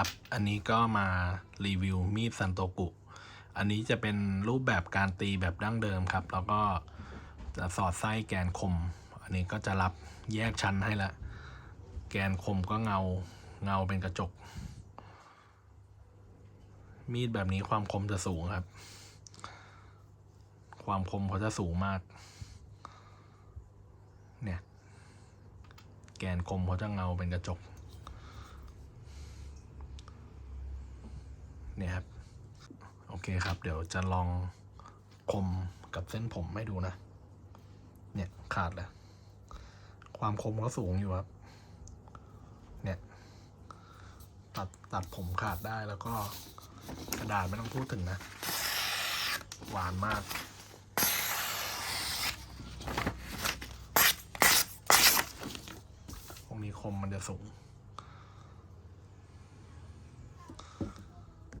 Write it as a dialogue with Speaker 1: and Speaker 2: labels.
Speaker 1: ครับ อันนี้ก็มารีวิวมีดซันโตกุ อันนี้จะเป็นรูปแบบการตีแบบดั้งเดิมครับ แล้วก็จะสอดไส้แกนคม อันนี้ก็จะรับแยกชั้นให้ละ แกนคมก็เงาเงาเป็นกระจก มีดแบบนี้ความคมจะสูงครับ ความคมเขาจะสูงมาก เนี่ย แกนคมเขาจะเงาเป็นกระจก เนี่ยครับ โอเคครับ เดี๋ยวจะลองคมกับเส้นผมให้ดูนะ เนี่ยขาดแล้ว ความคมก็สูงอยู่ครับ เนี่ยตัดตัดผมขาดได้แล้วก็กระดาษไม่ต้องพูดถึงนะ หวานมากพวกนี้คมมันจะสูง